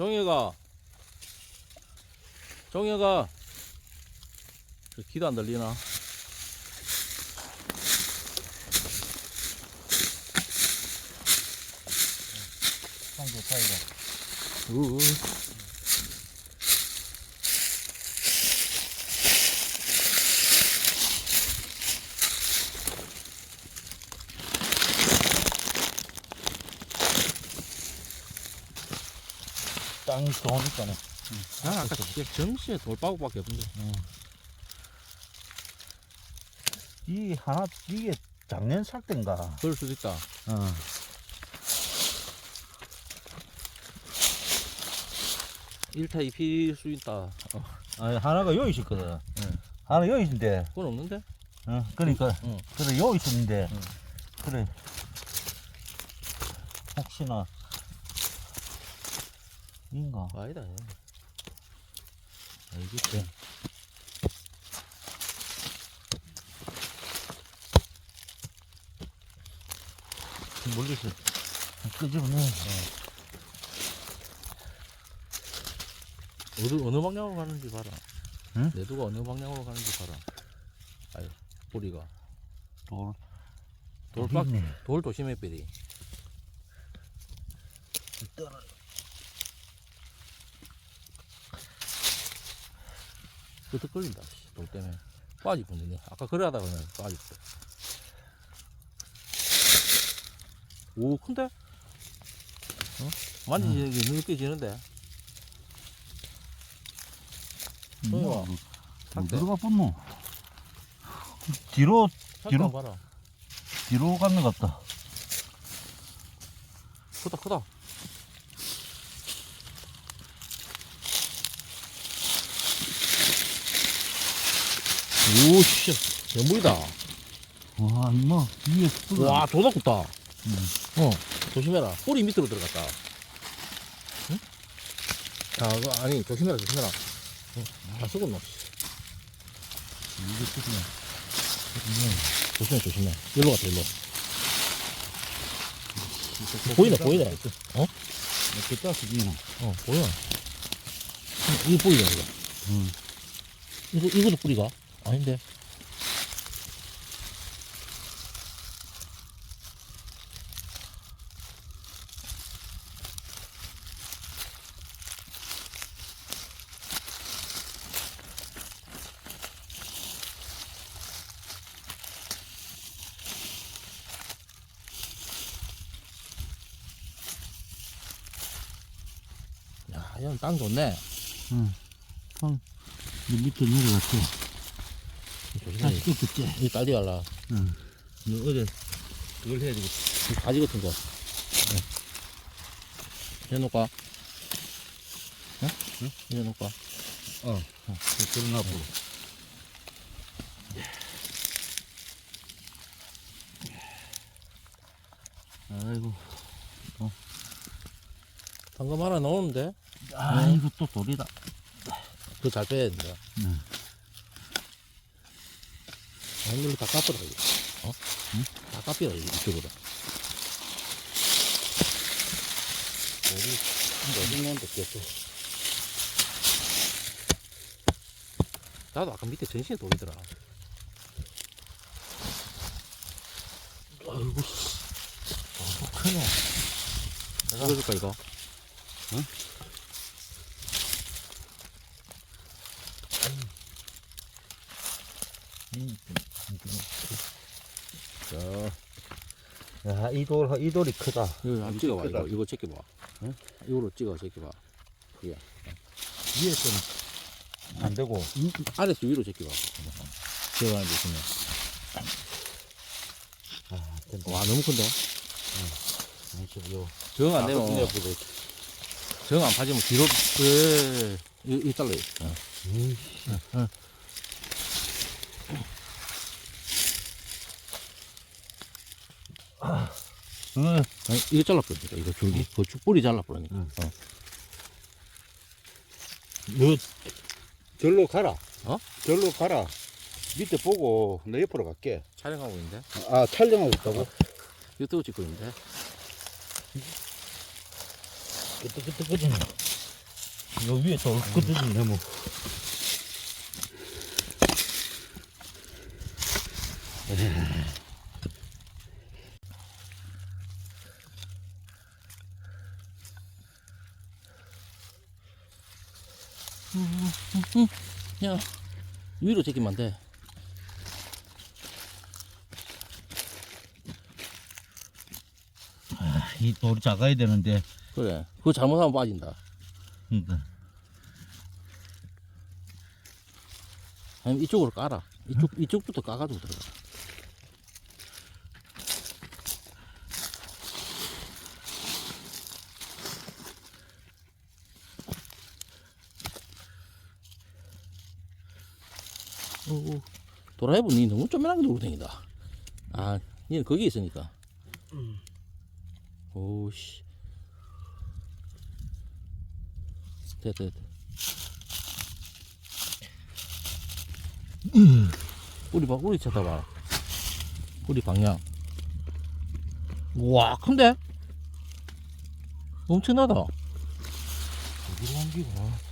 정혜가 정혜가 저 귀도 안 들리나? 상 좋다 이거. 우. 땅이 좋으니까네. 난 아까 진짜 점심에 돌바구밖에 없는데. 이 하나 이게 작년 살 때인가. 그럴 수도 있다. 어. 일타 2필 수 있다. 어, 아니 하나가 여기 있었거든. 응. 하나 여기 있는데. 그건 없는데? 어. 그러니까 응. 그래 여기 있었는데. 응. 그래. 혹시나 인가. 아니다. 알겠지. 멀리서 끄집어내. 어느, 어느 방향으로 가는지 봐라. 응? 내두가 어느 방향으로 가는지 봐라. 아유, 뿌리가. 돌. 돌박. 돌 조심해, 삐리. 떨어. 끄덕 걸린다, 씨, 돌 때문에. 빠지겠네. 아까 그래 하다가 그냥 빠졌어. 오, 큰데? 어? 만지는 게 느껴지는데? 뭐, 탁대. 뭐 들어가 붙노? 뒤로 뒤로? 봐라. 뒤로 가는 것 같다. 크다, 크다. 오, 씨. 연물이다. 와, 이마 위에 뿌가. 와, 굵다. 음. 어, 조심해라. 뿌리 밑으로 들어갔다. 응? 자, 그거 아니, 조심해라, 조심해라. 어, 다 썩었노. 이게 뿌가. 조심해, 조심해. 일로 갔다, 일로. 보이네, 보이네. 어? 이렇게 따서 이나. 어, 보여. 이거 뿌리야, 이거. 응. 이거, 이것도 뿌리가? 아닌데. 야, 이건 땅 좋네. 응. 형, 이 밑에 내려갔지. 다시 뜯겠지. 이 딸기 갈라. 응. 너 어제 그걸 해야 되겠지. 이 가지 같은 거. 네. 해놓을까? 응? 응? 해놓을까? 어. 그런 앞으로. 아이고. 방금 하나 넣었는데? 아이고, 또 돌이다. 그거 잘 빼야 된다. 응. 오늘 다 깎으라, 이거. 어? 응? 다 이거, 이쪽으로. 우리, 어디 넣는데, 또. 나도 아까 밑에 전신에 돌이더라. 아이고, 씨. 또 크네. 이거 줄까, 이거? 응? 음, 자, 야, 이 돌, 이 돌이 크다. 이거 한번 찍어봐, 크다. 이거. 이거 제껴봐. 응? 이거로 찍어, 제껴봐. 그게. 위에서는 안 되고. 이- 아래서 위로 제껴봐. 제가 이제 그냥. 아, 된다. 와, 너무 큰데? 아니, 요. 정 안 되면, 앞으로 보고. 정안 파지면 뒤로, 그래. 이, 이 달러. 어. 응. 아니, 이거 잘라버리니까, 이거 줄기. 그 쭉뿌리 잘라버리니까. 응. 어. 너, 절로 가라. 어? 절로 가라. 밑에 보고 내 옆으로 갈게. 촬영하고 있는데? 아, 촬영하고 있다고? 유튜브 찍고 있는데? 그때. 요 위에 돌 끄덕이 너무. 야, 위로 안 돼. 아, 이 돌이 작아야 되는데. 그래. 그거 잘못하면 빠진다. 그러니까. 아니면 이쪽으로 깔아. 이쪽, 이쪽부터 까가지고 들어가. 오, 도라이브 니 너무 쪼매나게 놀고 다니다. 아, 니는 거기 있으니까. 오씨. 됐다, 됐다. 우리 봐, 우리 쳐다봐. 우리 방향. 와, 큰데? 엄청나다. 어디로 옮기고.